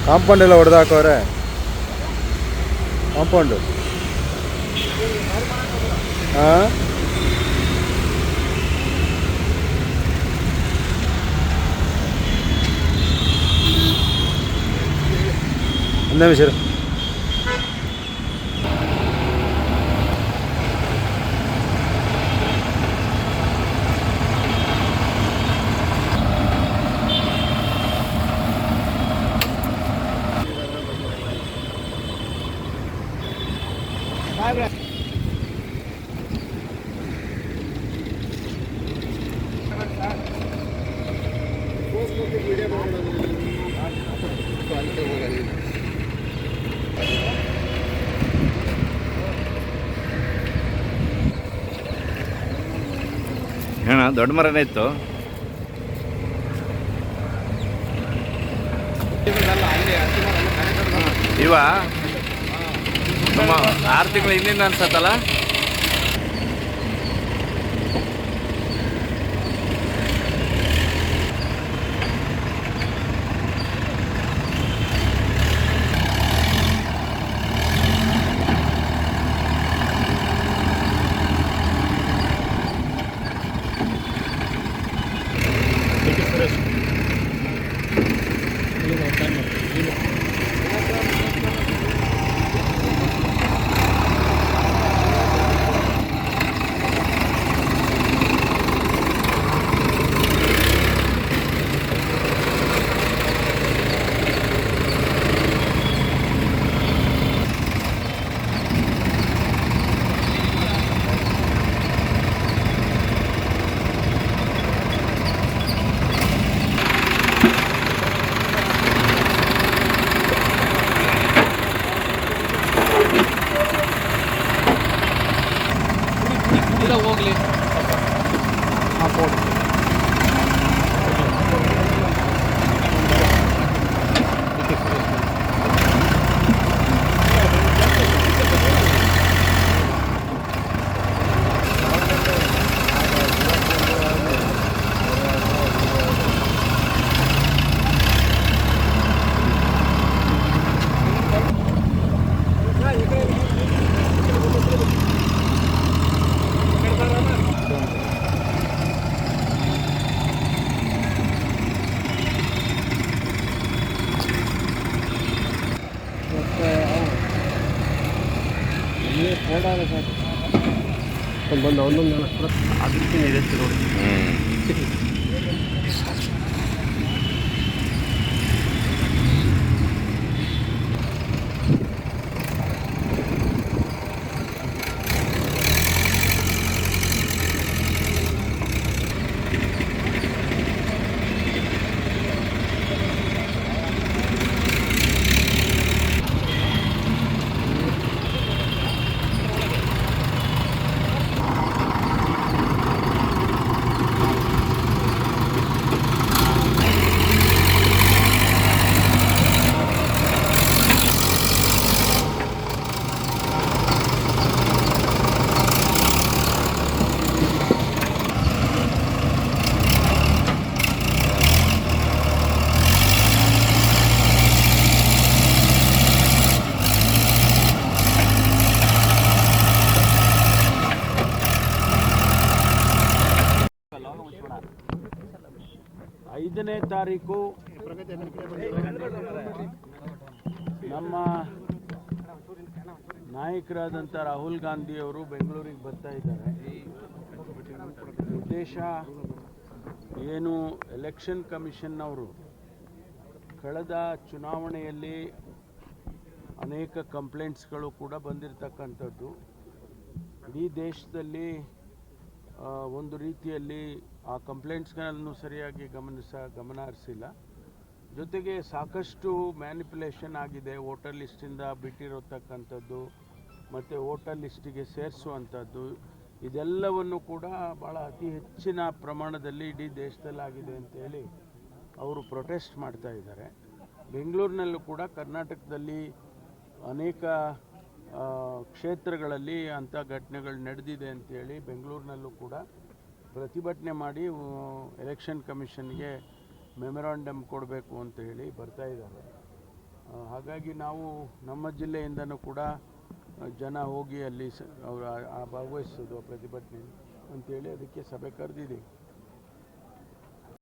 Compound ಎಲ್ಲ ಹೊಡೆದು ಹಾಕವ್ರೆ compound ಹಾಂ ಒಂದು ನಿಮಿಷ ಅಣ್ಣ ದೊಡ್ಡ ಮರನೇ ಇತ್ತು. ಇವ? ಆರು ತಿಂಗಳು ಹಿಂದಿಂದ ಅನ್ಸತ್ತಲ್ಲ? ಇಲ್ಲ ಹೋಗಲಿ. ಹಾಂ ಫೋಟೋ ಬಂದು ಒಂದೊಂದು ಅದಕ್ಕೆ ಇದೆ ಐದನೇ ತಾರೀಕು ನಮ್ಮ ನಾಯಕರಾದಂಥ ರಾಹುಲ್ ಗಾಂಧಿಯವರು ಬೆಂಗಳೂರಿಗೆ ಬರ್ತಾ ಇದ್ದಾರೆ. ಉದ್ದೇಶ ಏನು ಎಲೆಕ್ಷನ್ ಕಮಿಷನ್ನವರು ಕಳೆದ ಚುನಾವಣೆಯಲ್ಲಿ ಅನೇಕ ಕಂಪ್ಲೇಂಟ್ಸ್ಗಳು ಕೂಡ ಬಂದಿರತಕ್ಕಂಥದ್ದು. ಇಡೀ ದೇಶದಲ್ಲಿ ಒಂದು ರೀತಿಯಲ್ಲಿ ಆ ಕಂಪ್ಲೇಂಟ್ಸ್ಗಳನ್ನು ಸರಿಯಾಗಿ ಗಮನಿಸ ಗಮನ ಹರಿಸಿಲ್ಲ ಜೊತೆಗೆ ಸಾಕಷ್ಟು ಮ್ಯಾನಿಪುಲೇಷನ್ ಆಗಿದೆ. ವೋಟರ್ ಲಿಸ್ಟಿಂದ ಬಿಟ್ಟಿರತಕ್ಕಂಥದ್ದು, ಮತ್ತು ವೋಟರ್ ಲಿಸ್ಟಿಗೆ ಸೇರಿಸುವಂಥದ್ದು, ಇದೆಲ್ಲವನ್ನು ಕೂಡ ಭಾಳ ಅತಿ ಹೆಚ್ಚಿನ ಪ್ರಮಾಣದಲ್ಲಿ ಇಡೀ ದೇಶದಲ್ಲಾಗಿದೆ ಅಂತೇಳಿ ಅವರು ಪ್ರೊಟೆಸ್ಟ್ ಮಾಡ್ತಾ ಇದ್ದಾರೆ. ಬೆಂಗಳೂರಿನಲ್ಲೂ ಕೂಡ ಕರ್ನಾಟಕದಲ್ಲಿ ಅನೇಕ ಕ್ಷೇತ್ರಗಳಲ್ಲಿ ಅಂಥ ಘಟನೆಗಳು ನಡೆದಿದೆ ಅಂತೇಳಿ ಬೆಂಗಳೂರಿನಲ್ಲೂ ಕೂಡ ಪ್ರತಿಭಟನೆ ಮಾಡಿ ಎಲೆಕ್ಷನ್ ಕಮಿಷನ್ಗೆ ಮೆಮೊರಾಂಡಮ್ ಕೊಡಬೇಕು ಅಂತ ಹೇಳಿ ಬರ್ತಾ ಇದ್ದಾರೆ. ಹಾಗಾಗಿ ನಾವು ನಮ್ಮ ಜಿಲ್ಲೆಯಿಂದನೂ ಕೂಡ ಜನ ಹೋಗಿ ಅಲ್ಲಿ ಸ, ಅವರು ಭಾಗವಹಿಸೋದು ಪ್ರತಿಭಟನೆ ಅಂತೇಳಿ ಅದಕ್ಕೆ ಸಭೆ ಕರೆದಿದ್ದೀವಿ.